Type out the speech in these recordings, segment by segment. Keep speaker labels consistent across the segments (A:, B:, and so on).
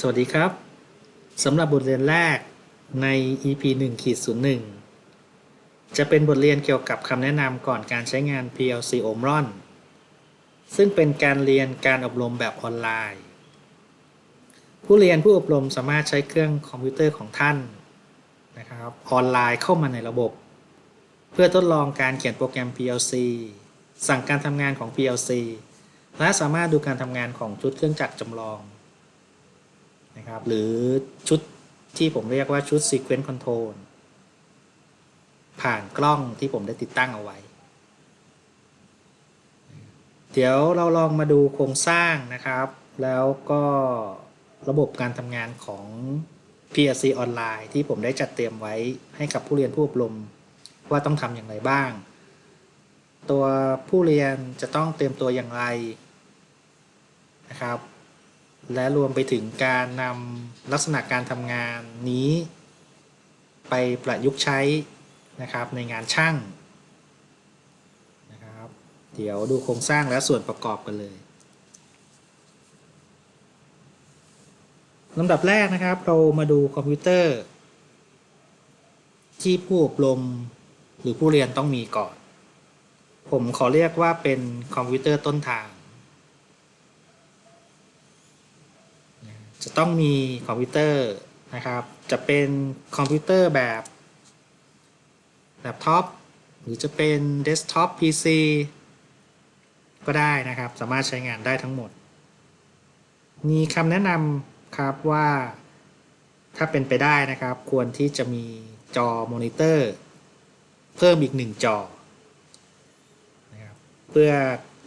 A: สวัสดีครับสำหรับบทเรียนแรกใน EP 1ขีด01 จะเป็นบทเรียนเกี่ยวกับคำแนะนำก่อนการใช้งาน PLC Omron ซึ่งเป็นการเรียนการอบรมแบบออนไลน์ ผู้เรียนผู้อบรมสามารถใช้เครื่องคอมพิวเตอร์ของท่านนะครับออนไลน์เข้ามาในระบบ เพื่อทดลองการเขียนโปรแกรม PLC สั่งการทำงานของ PLC และสามารถดูการทำงานของชุดเครื่องจักรจำลอง นะครับ หรือชุดที่ผมเรียกว่าชุด Sequence Control ผ่านกล้องที่ผมได้ติดตั้งเอาไว้ เดี๋ยวเราลองมาดูโครงสร้างนะครับ แล้วก็ระบบการทำงานของ PLC ออนไลน์ที่ผมได้จัดเตรียมไว้ให้กับผู้เรียนผู้อบรมว่าต้องทำอย่างไรบ้าง ตัวผู้เรียนจะต้องเตรียมตัวอย่างไรนะครับ และรวมไปถึงการนำลักษณะการทำงานนี้ ไปประยุกต์ใช้นะครับในงานช่างนะครับ เดี๋ยวดูโครงสร้างและส่วนประกอบกันเลยลำดับแรกนะครับ เรามาดูคอมพิวเตอร์ ที่ผู้อบรมหรือผู้เรียนต้องมีก่อน ผมขอเรียกว่าเป็นคอมพิวเตอร์ต้นทาง จะต้องมีคอมพิวเตอร์นะครับ จะเป็นคอมพิวเตอร์แบบแล็ปท็อปหรือจะเป็นเดสก์ท็อป PC ก็ได้นะครับ สามารถใช้งานได้ทั้งหมด มีคำแนะนำครับว่าถ้าเป็นไปได้นะครับ ควรที่จะมีจอมอนิเตอร์เพิ่มอีกหนึ่งจอนะครับเพื่อ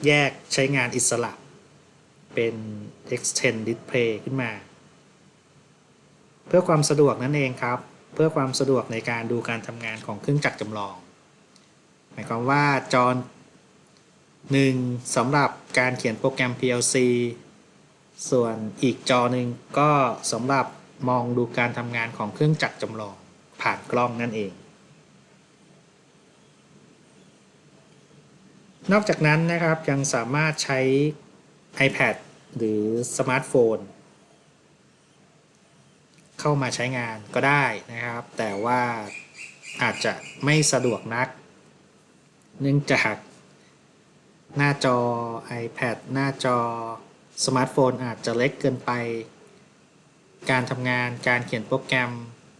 A: แยกใช้งานอิสระเป็น extend display ขึ้นมา เพื่อความสะดวกนั่นเองครับ เพื่อความสะดวกในการดูการทำงานของเครื่องจักรจำลอง หมายความว่าจอหนึ่งสำหรับการเขียนโปรแกรม PLC ส่วนอีกจอหนึ่งก็สำหรับมองดูการทำงานของเครื่องจักรจำลองผ่านกล้องนั่นเอง นอกจากนั้นนะครับยังสามารถใช้ iPad หรือสมาร์ทโฟน เข้ามาใช้งานก็ได้นะครับ แต่ว่าอาจจะไม่สะดวกนัก เนื่องจากหน้าจอ iPad หน้าจอสมาร์ทโฟนอาจจะเล็กเกินไป การทำงานการเขียนโปรแกรม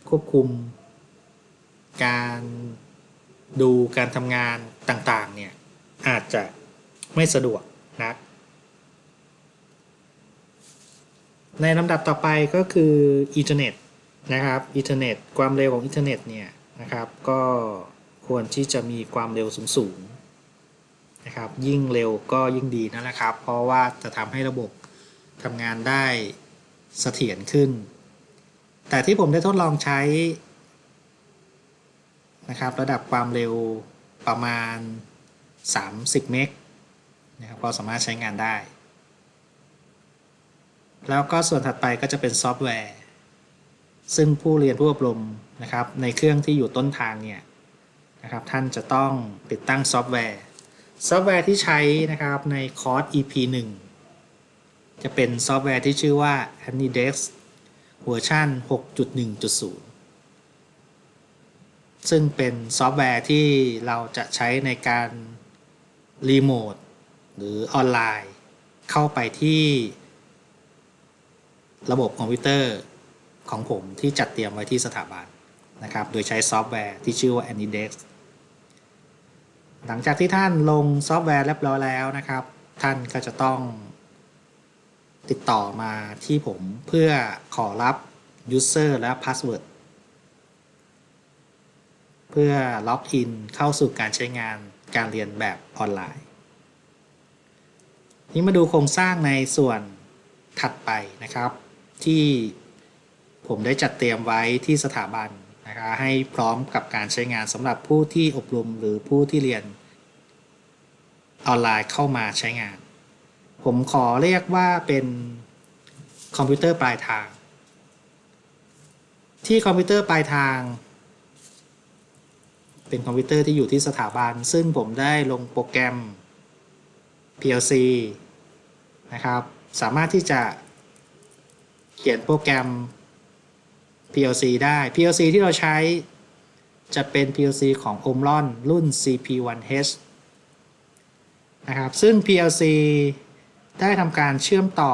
A: ควบคุม การดูการทำงานต่างๆเนี่ยอาจจะไม่สะดวกนัก ในลำดับต่อไปก็คืออินเทอร์เน็ตนะครับอินเทอร์เน็ตความเร็วของอินเทอร์เน็ตเนี่ยนะครับ ก็ควรที่จะมีความเร็วสูงๆนะครับ ยิ่งเร็วก็ยิ่งดีนั่นแหละครับ เพราะว่าจะทำให้ระบบทำงานได้เสถียรขึ้น แต่ที่ผมได้ทดลองใช้นะครับ ระดับความเร็วประมาณ 30 เมกนะครับก็สามารถใช้งานได้ แล้วก็ส่วนถัดไปก็จะเป็นซอฟต์แวร์ ซึ่งผู้เรียนผู้อบรมนะครับ ในเครื่องที่อยู่ต้นทางเนี่ยนะครับ ท่านจะต้องติดตั้งซอฟต์แวร์ ซอฟต์แวร์ที่ใช้นะครับในคอร์ส EP 1 จะเป็นซอฟต์แวร์ที่ชื่อว่า Anidex เวอร์ชัน6.1.0 ซึ่งเป็นซอฟต์แวร์ที่เราจะใช้ในการรีโมทหรือออนไลน์ เข้าไปที่ ระบบคอมพิวเตอร์ของผมที่จัดเตรียมไว้ที่สถาบันนะครับ โดยใช้ซอฟต์แวร์ที่ชื่อว่า Anidex หลังจากที่ท่านลงซอฟต์แวร์เรียบร้อยแล้วนะครับ ท่านก็จะต้องติดต่อมาที่ผมเพื่อขอรับ User และ Password เพื่อล็อกอินเข้าสู่การใช้งานการเรียนแบบออนไลน์ นี้มาดูโครงสร้างในส่วนถัดไปนะครับ ที่ผมได้จัดเตรียมไว้ที่สถาบันนะคะให้พร้อมกับการใช้งานสำหรับผู้ที่อบรมหรือผู้ที่เรียนออนไลน์เข้ามาใช้งาน ผมขอเรียกว่าเป็นคอมพิวเตอร์ปลายทาง ที่คอมพิวเตอร์ปลายทาง เป็นคอมพิวเตอร์ที่อยู่ที่สถาบัน ซึ่งผมได้ลงโปรแกรม PLC นะครับ สามารถที่จะ เขียนโปรแกรม PLC ได้ PLC ที่เราใช้จะเป็น PLC ของ Omron รุ่น CP1H นะครับซึ่ง PLC ได้ทำการเชื่อมต่อ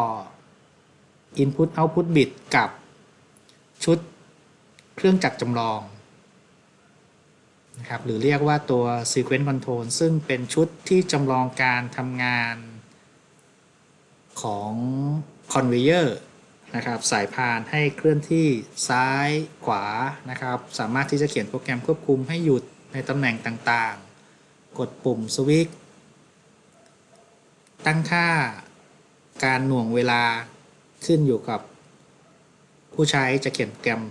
A: Input Output Bit กับชุดเครื่องจักรจำลองนะครับหรือเรียกว่าตัว Sequence Control ซึ่งเป็นชุดที่จำลองการทำงานของ Conveyor นะครับสายพานให้เคลื่อนที่ซ้ายขวานะครับสามารถที่จะเขียนโปรแกรมควบคุมให้หยุดในตำแหน่งต่างๆ กดปุ่มสวิตตั้งค่าการหน่วงเวลาขึ้นอยู่กับ ผู้ใช้จะเขียนโปรแกรม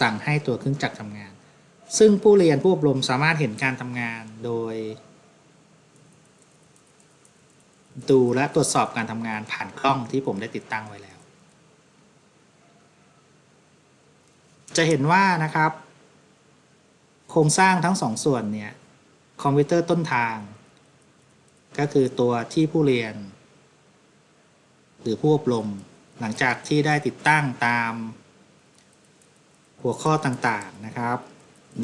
A: สั่งให้ตัวเครื่องจักรทำงาน ซึ่งผู้เรียนผู้อบรมสามารถเห็นการทำงานโดย ดูและตรวจสอบการทำงานผ่านกล้องที่ผมได้ติดตั้งไว้แล้ว จะเห็นว่านะครับ โครงสร้างทั้งสองส่วนเนี่ยคอมพิวเตอร์ต้นทาง ก็คือตัวที่ผู้เรียน หรือผู้อบรมหลังจากที่ได้ติดตั้งตาม หัวข้อต่างๆนะครับ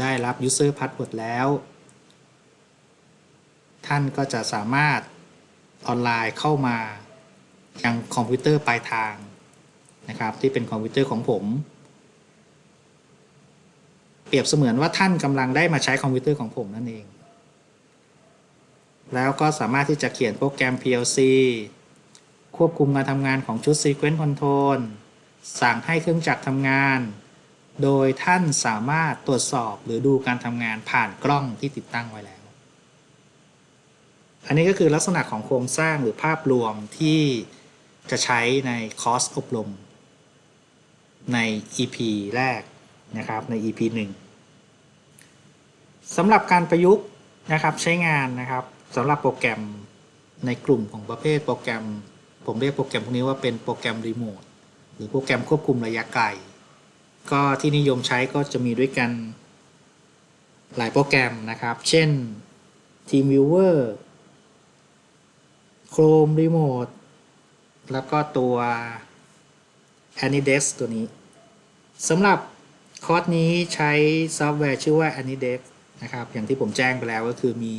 A: ได้รับ user password แล้ว ท่านก็จะสามารถออนไลน์เข้ามายังคอมพิวเตอร์ปลายทางนะครับ ที่เป็นคอมพิวเตอร์ของผม เปรียบเสมือนว่าท่านกำลังได้มาใช้คอมพิวเตอร์ของผมนั่นเอง แล้วก็สามารถที่จะเขียนโปรแกรม PLC ควบคุมการทำงานของชุด Sequence Control สั่งให้เครื่องจักรทำงาน โดยท่านสามารถตรวจสอบหรือดูการทำงานผ่านกล้องที่ติดตั้งไว้แล้ว อันนี้ก็คือลักษณะของโครงสร้างหรือภาพรวมที่จะใช้ในคอร์สอบรมใน EP แรก นะครับใน EP 1สำหรับการประยุกต์นะครับใช้งานนะครับสำหรับโปรแกรมในกลุ่มของประเภทโปรแกรม ผมเรียกโปรแกรมพวกนี้ว่าเป็นโปรแกรมรีโมทหรือโปรแกรมควบคุมระยะไกล ก็ที่นิยมใช้ก็จะมีด้วยกันหลายโปรแกรมนะครับ เช่น TeamViewer Chrome Remote แล้วก็ตัว Anydesk ตัวนี้สำหรับ คอร์สนี้ใช้ซอฟต์แวร์ชื่อว่า Anydesk นะครับ อย่างที่ผมแจ้งไปแล้วก็คือมี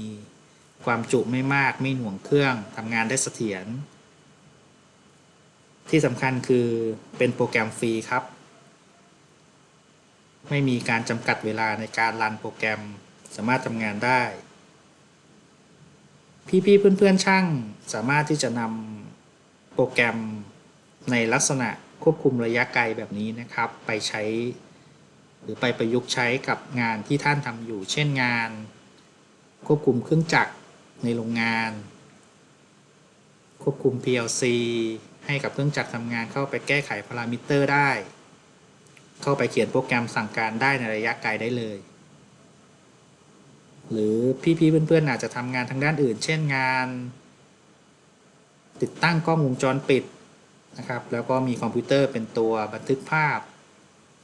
A: ความจุไม่มากไม่หน่วงเครื่องทำงานได้เสถียร ที่สำคัญคือเป็นโปรแกรมฟรีครับ ไม่มีการจำกัดเวลาในการรันโปรแกรมสามารถทำงานได้ พี่ๆเพื่อนๆช่างสามารถที่จะนำโปรแกรมในลักษณะควบคุมระยะไกลแบบนี้นะครับ ไปใช้ หรือไปประยุกต์ใช้กับงานที่ท่านทำอยู่ เช่นงาน ควบคุมเครื่องจักรในโรงงาน ควบคุม PLC ให้กับเครื่องจักรทำงานเข้าไปแก้ไขพารามิเตอร์ได้ เข้าไปเขียนโปรแกรมสั่งการได้ในระยะไกลได้เลย หรือพี่ๆเพื่อนๆอาจจะทำงานทางด้านอื่น เช่นงาน ติดตั้งกล้องวงจรปิดนะครับ แล้วก็มีคอมพิวเตอร์เป็นตัวบันทึกภาพ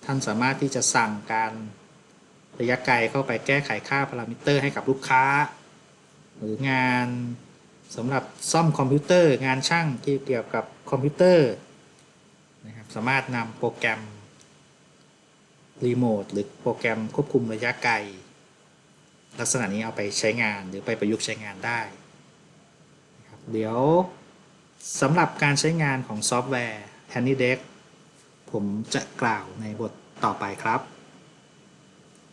A: ท่านสามารถที่จะสั่งการระยะไกลเข้าไปแก้ไขค่าพารามิเตอร์ให้กับลูกค้า หรืองานสำหรับซ่อมคอมพิวเตอร์ งานช่างที่เกี่ยวกับคอมพิวเตอร์นะครับสามารถนำโปรแกรมรีโมทหรือโปรแกรมควบคุมระยะไกล ลักษณะนี้เอาไปใช้งานหรือไปประยุกต์ใช้งานได้นะครับเดี๋ยวสำหรับการใช้งานของซอฟต์แวร์ HandyDeck ผมจะกล่าวในบทต่อไปครับ